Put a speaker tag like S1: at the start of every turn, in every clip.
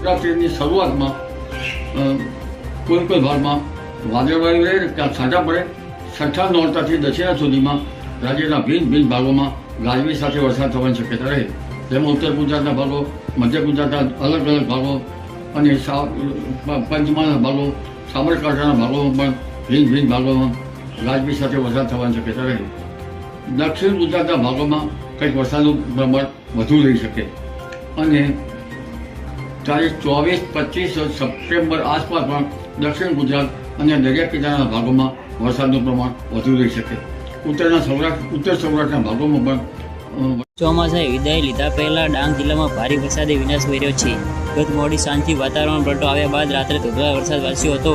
S1: નવરાત્રિની શરૂઆતમાં કોઈ કોઈ ભાગમાં વાદળવાયુ રહે, ત્યાં સાજા પડે. છઠ્ઠા નોરતાથી દશેરા સુધીમાં રાજ્યના ભિન્ન ભિન્ન ભાગોમાં ગાજવી સાથે વરસાદ થવાની શક્યતા રહે. તેમાં ઉત્તર ગુજરાતના ભાગો, મધ્ય ગુજરાતના અલગ અલગ ભાગો અને પંચમહાલના ભાગો, સાબરકાંઠાના ભાગોમાં પણ ભિન્ન ભિન્ન ભાગોમાં ગાજવી સાથે વરસાદ થવાની શક્યતા રહે. દક્ષિણ ગુજરાતના ભાગોમાં કંઈક વરસાદનું પ્રમાણ વધુ રહી શકે. અને તારીખ ચોવીસ, પચીસ સપ્ટેમ્બર આસપાસ પણ દક્ષિણ ગુજરાત અને દરિયા કિનારાના ભાગોમાં વરસાદનું પ્રમાણ વધુ રહી શકે. ઉત્તરના સૌરાષ્ટ્ર, ઉત્તર સૌરાષ્ટ્રના ભાગોમાં પણ
S2: ચોમાસાએ વિદાય લીધા પહેલા ડાંગ જિલ્લામાં ભારે વરસાદે વિનાશ વેર્યો છે. ગત મોડી સાંજથી વાતાવરણ પલટો આવ્યા બાદ રાત્રે ધોધમાર વરસાદ વરસ્યો હતો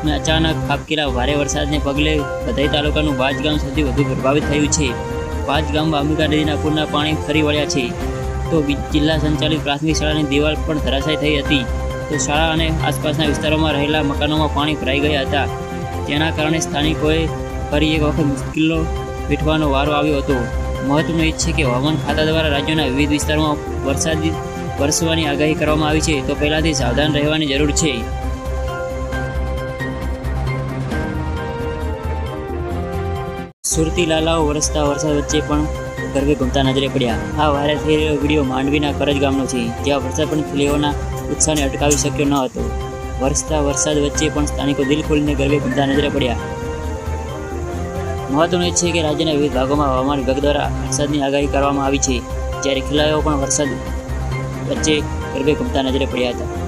S2: અને અચાનક ખાબકેલા ભારે વરસાદને પગલે બધાઈ તાલુકાનું બાજ ગામ સૌથી વધુ પ્રભાવિત થયું છે. બાજ ગામ અંબિકા નદીના પૂરના પાણી ફરી વળ્યા છે. તો જિલ્લા સંચાલિત પ્રાથમિક શાળાની દિવાલ પણ ધરાશાયી થઈ હતી. તો શાળા અને આસપાસના વિસ્તારોમાં રહેલા મકાનોમાં પાણી ભરાઈ ગયા હતા. જેના કારણે સ્થાનિકોએ ફરી એક વખત મુશ્કેલીઓ વેઠવાનો વારો આવ્યો હતો. મહત્વનું એ છે કે હવામાન ખાતા દ્વારા રાજ્યના વિવિધ વિસ્તારોમાં વરસાદી વરસવાની આગાહી કરવામાં આવી છે. તો પહેલાંથી સાવધાન રહેવાની જરૂર છે. સુરતી લાલાઓ વરસતા વરસાદ વચ્ચે પણ ગરબે ઘૂમતા નજરે પડ્યા. આ વાયરલ થઈ રહ્યો વીડિયો માંડવીના કરજ ગામનો છે, જ્યાં વરસાદ પણ ખેલીઓના ઉત્સાહને અટકાવી શક્યો ન હતો. વરસતા વરસાદ વચ્ચે પણ સ્થાનિકો દિલ ખોલીને ગરબે ઘૂમતા નજરે પડ્યા. મહત્વનું એ છે કે રાજ્યના વિવિધ ભાગોમાં હવામાન વિભાગ દ્વારા વરસાદની આગાહી કરવામાં આવી છે, જ્યારે ખેલાડીઓ પણ વરસાદ વચ્ચે ગરબે ઘૂમતા નજરે પડ્યા હતા.